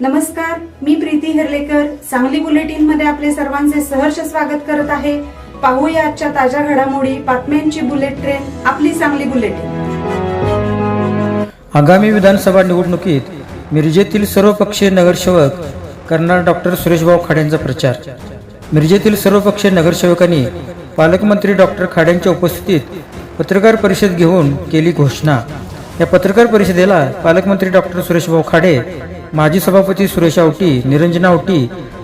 नमस्कार मी प्रीती हिरलेकर. सांगली बुलेटिनमध्ये आपले सर्वांचे सहर्ष स्वागत करत आहे. पाहूया आजच्या ताज्या घडामोडी बातम्यांची बुलेट ट्रेन आपली सांगली बुलेटिन. आगामी विधानसभा निवडणुकीत मिरजेतील सर्वपक्षीय नगरसेवक करणार डॉक्टर सुरेशभाऊ खाड्यांचा प्रचार. मिरजेतील सर्वपक्षीय नगरसेवकांनी पालकमंत्री डॉक्टर खाड्यांच्या उपस्थितीत पत्रकार परिषद घेऊन केली घोषणा. या पत्रकार परिषदेला पालकमंत्री डॉक्टर सुरेशभाऊ खाडे माजी सभापती सुरेश आवटी निरंजना आवटी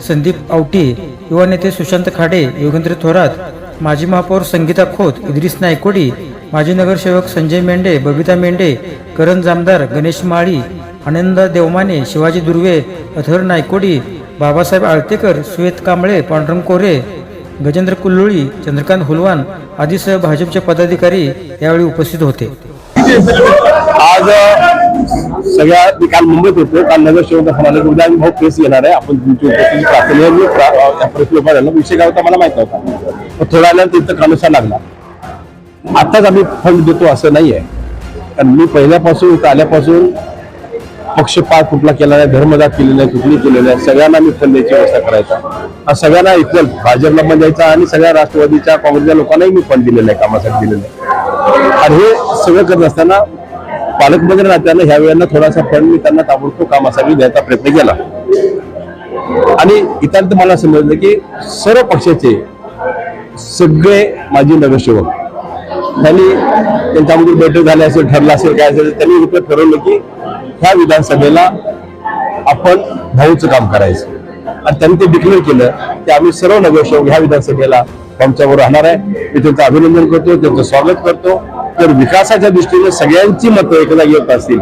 संदीप आवटी युवा नेते सुशांत खाडे योगेंद्र थोरात माजी महापौर संगीता खोत इद्रिस नायकोडी माजी नगरसेवक संजय मेंढे बबिता मेंढे करण जामदार गणेश माळी आनंद देवमाने शिवाजी दुर्वे अथर नायकोडी बाबासाहेब आळतेकर श्वेत कांबळे पांडुरंग कोरे गजेंद्र कुल्लोळी चंद्रकांत हुलवान आदीसह भाजपचे पदाधिकारी यावेळी उपस्थित होते. आज सगळ्या मी काल मुंबईत होतो. काल नगरसेवक म्हणाले उद्या आम्ही भाऊ प्रेस येणार आहे. आपण तुमची उपस्थिती प्रार्थना प्रेस त्या उभा राहिलो. विषय काय होता मला माहीत नव्हता. पण थोडा आल्यानंतर तिथं कानुसा लागला. आताच आम्ही फंड देतो असं नाहीये. कारण मी पहिल्यापासून इथं आल्यापासून पक्षपात कुठला केला नाही धर्मदात केलेला नाही कुठली केलेलं नाही. सगळ्यांना मी फंड द्यायची व्यवस्था करायचा. हा सगळ्यांना इथलं भाजपला पण द्यायचा आणि सगळ्या राष्ट्रवादीच्या काँग्रेसच्या लोकांनाही मी फंड दिलेला आहे कामासाठी दिलेलं आहे आणि हे सगळं करत असताना पालकमंत्री नात्यानं ह्या वेळेला थोडासा फंड मी त्यांना ताबडतोब कामासाठी द्यायचा प्रयत्न केला. आणि इतर मला समजलं की सर्व पक्षाचे सगळे माजी नगरसेवक त्यांनी त्यांच्यामध्ये बैठक झाली असेल ठरलं असेल काय असेल त्यांनी इथं ठरवलं की ह्या विधानसभेला आपण भाऊचं काम करायचं. आणि त्यांनी ते डिक्लेअर केलं की आम्ही सर्व नगरसेवक ह्या विधानसभेला आमच्यावर राहणार आहे. मी त्यांचं अभिनंदन करतो त्यांचं स्वागत करतो. तर विकासाच्या दृष्टीने सगळ्यांची मतं एकदा येत असतील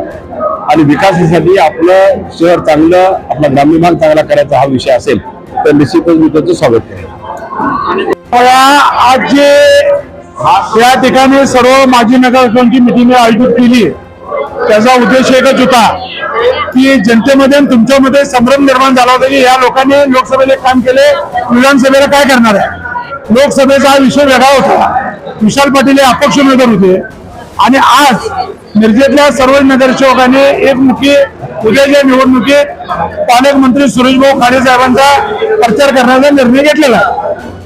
आणि विकासासाठी आपलं शहर चांगलं आपला ग्रामीण भाग चांगला करायचा हा विषय असेल तर निश्चितच मी त्याचं स्वागत करेन. आज जे या ठिकाणी सर्व माजी नगरसेवकांची मिटिंग आयोजित केली त्याचा उद्देश एकच होता की जनतेमध्ये आणि तुमच्यामध्ये संभ्रम निर्माण झाला होता की या लोकांनी लोकसभेला काम केले विधानसभेला काय करणार आहे? लोकसभेचा हा विषय वेगळा होता. विशाल पाटील हे अपक्ष उमेदवार होते. आणि आज मिरजेतल्या सर्व नगरसेवकांनी एकमुखी उद्याच्या निवडणुकीत पालकमंत्री सुरेशभाऊ खाडे साहेबांचा प्रचार करण्याचा निर्णय घेतलेला.